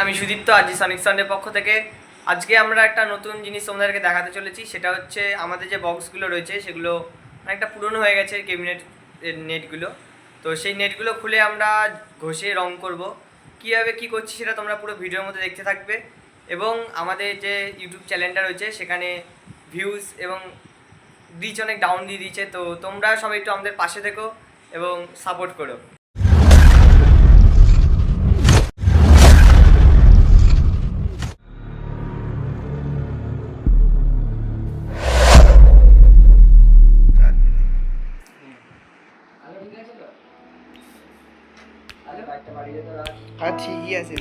আমি সুদীপ্ত আজি সনিক সানডের পক্ষ থেকে। আজকে আমরা একটা নতুন জিনিস তোমাদেরকে দেখাতে চলেছি, সেটা হচ্ছে আমাদের যে বক্সগুলো রয়েছে, সেগুলো অনেকটা পুরনো হয়ে গেছে ক্যাবিনেট নেটগুলো। তো সেই নেটগুলো খুলে আমরা ঘষে রং করব। কীভাবে কী করছি সেটা তোমরা পুরো ভিডিওর মধ্যে দেখতে থাকবে। এবং আমাদের যে ইউটিউব চ্যানেলটা রয়েছে, সেখানে ভিউজ এবং রিচ অনেক ডাউন দিয়ে দিয়েছে। তো তোমরা সবাই একটু আমাদের পাশে থেকো এবং সাপোর্ট করো। আর ঠিকই আছে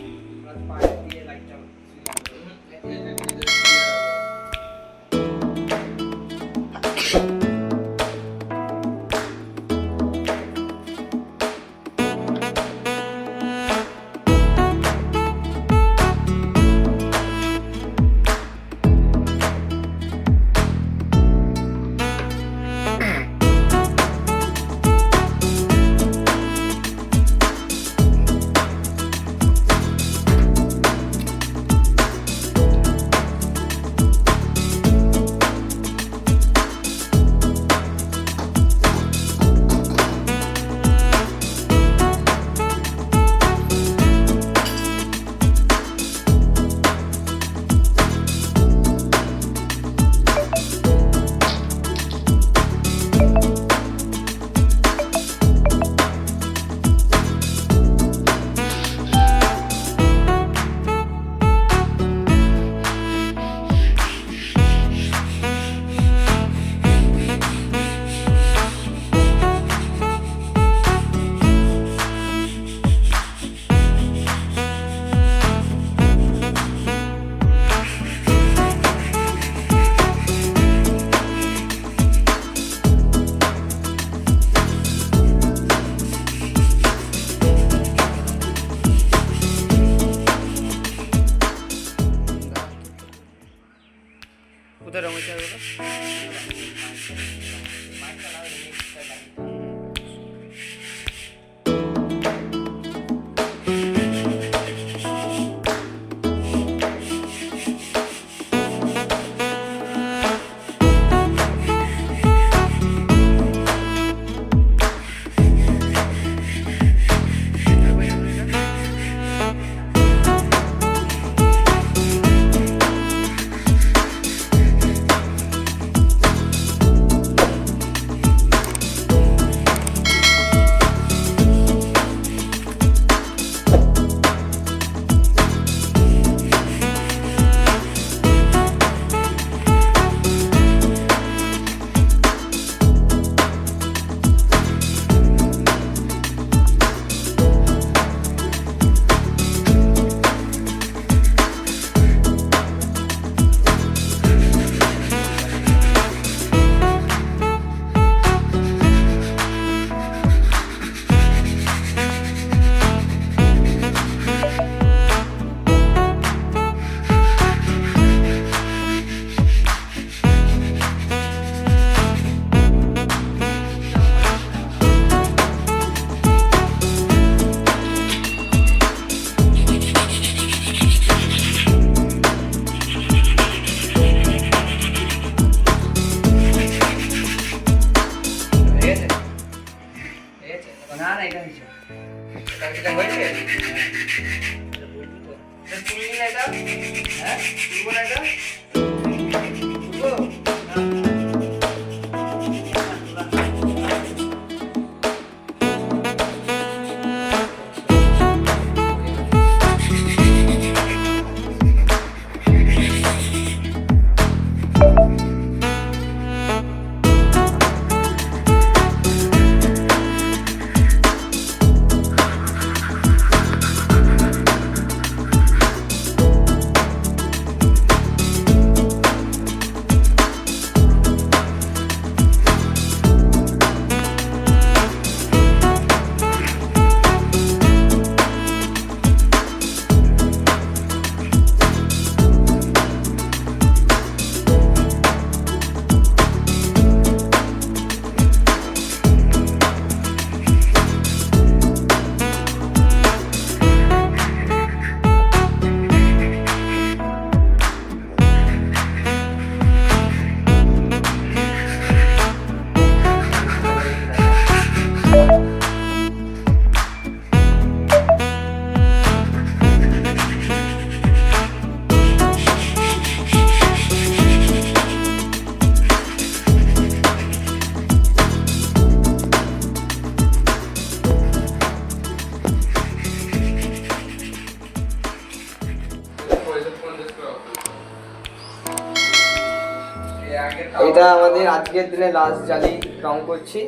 Botero, muchas gracias. হয়েছে তুমি না এটা হ্যাঁ? তুলবো না এটা এটা আমাদের আজকের দিনে লাস্ট জালি রং করছি।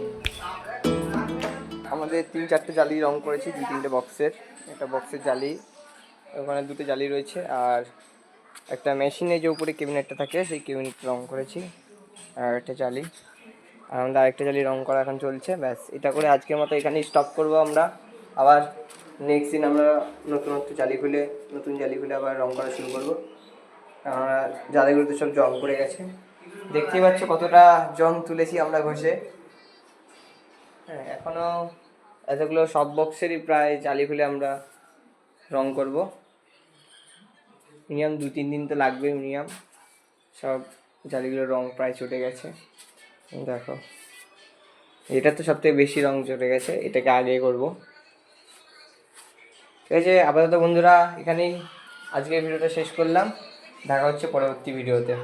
আমাদের তিন চারটে জালি রং করেছি, দুই তিনটে বক্সের একটা বক্সের জালি, ওখানে দুটো জালি রয়েছে, আর একটা মেশিনে যে উপরে কেবিনেটটা থাকে, সেই কেবিনেট রং করেছি, আর একটা জালি। আর আমাদের আরেকটা জালি রং করা এখন চলছে, ব্যাস, এটা করে আজকের মতো এখানেই স্টপ করব আমরা। আবার নেক্সট দিন আমরা নতুন নতুন জালি খুলে, নতুন জালি খুলে আবার রং করা শুরু করব। আমরা জালিগুলোতে সব জং করে গেছে। দেখতেই পাচ্ছ কতটা জং তুলেছি আমরা ঘষে। হ্যাঁ এখনও এতগুলো সব বক্সেরই প্রায় জালি খুলে আমরা রং করব। মিনিমাম দু তিন দিন তো লাগবে মিনিমাম। সব জালিগুলোর রং প্রায় চটে গেছে। দেখো, এটা তো সব থেকে বেশি রং চটে গেছে, এটাকে আগে করব। ঠিক আছে আপাতত বন্ধুরা, এখানেই আজকের ভিডিওটা শেষ করলাম। দেখা হচ্ছে পরবর্তী ভিডিওতে।